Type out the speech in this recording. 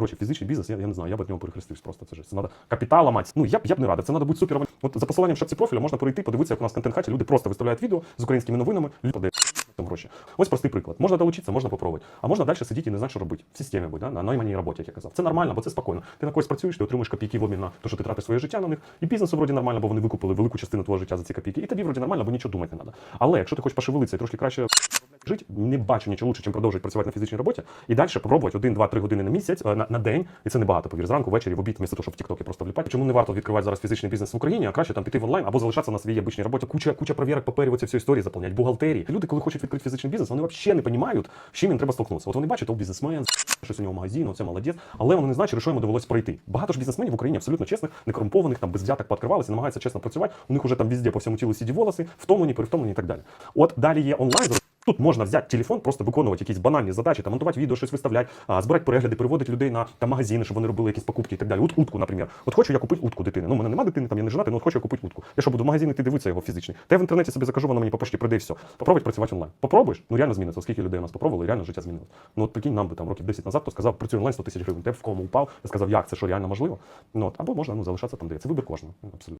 Коротше, фізичний бізнес, я, я не знаю, я б від нього перехрестився просто. Це ж це надо капітала мати. Ну я б я б не радив. Це треба бути супер. От за посиланням шапці профіля можна перейти, подивитися, як у нас в контент-хаті люди просто виставляють відео з українськими новинами, люди там гроші. Ось простий приклад. Можна долучитися, можна попробувати. А можна далі сидіти і не знати, що робити. В системі будь, да? на найманій роботі, як я казав. Це нормально, бо це спокійно. Ти на когось працюєш, ти отримуєш копійки в обмін на те, що ти тратиш своє життя на них. І бізнесу вроді нормально, бо вони викупили велику частину твого життя за ці копійки. І тобі вроді нормально, бо нічого думати не треба. Але якщо ти хочеш пошевелитися і трошки краще жити, не бачу нічого лучше, чим продовжувати працювати на фізичній роботі і далі попробувати один, два, три години на місяць е, на, на день. І це небагато, повір, зранку, ввечері, в обід, вмісто того, щоб в тіктоки просто вліпати. Чому не варто відкривати зараз фізичний бізнес в Україні, а краще там піти в онлайн або залишатися на своїй обичній роботі. Куча, куча провірок, паперів, оці всі історії заповнять, бухгалтерії. Люди, коли хочуть відкрити фізичний бізнес, вони взагалі не розуміють, з чим їм треба столкнутися. От вони бачать, о, бізнесмен, щось у нього магазин, це молодець, але вони не знають, що йому довелось пройти. Багато ж бізнесменів в Україні абсолютно чесних, некорумпованих, там без взяток пооткривалися, намагаються чесно працювати. У них уже там везде по всьому тілу сіді волоси, втомлені, перевтомлені і так далі. От далі є онлайн. Тут можна взяти телефон, просто виконувати якісь банальні задачі, там монтувати відео, щось виставляти, збирати перегляди, переводити людей на там, магазини, щоб вони робили якісь покупки і так далі. От утку, наприклад. От хочу я купити утку дитини. Ну, у мене немає дитини, там я не женатий, ну от хочу я купити утку. Я що буду в магазин йти дивитися його фізичний. Та я в інтернеті собі закажу, воно мені по пошті прийде і все. Попробуй працювати онлайн. Попробуєш? Ну реально зміниться. Скільки людей у нас попробували, і реально життя змінилось. Ну от прикинь, нам би там років 10 назад, хто сказав, працюю онлайн 100 тисяч гривень. Б в кому упав, я сказав, як це що реально можливо. Ну от або можна ну залишатися там, де. Це вибір кожного. Ну, Абсолютно.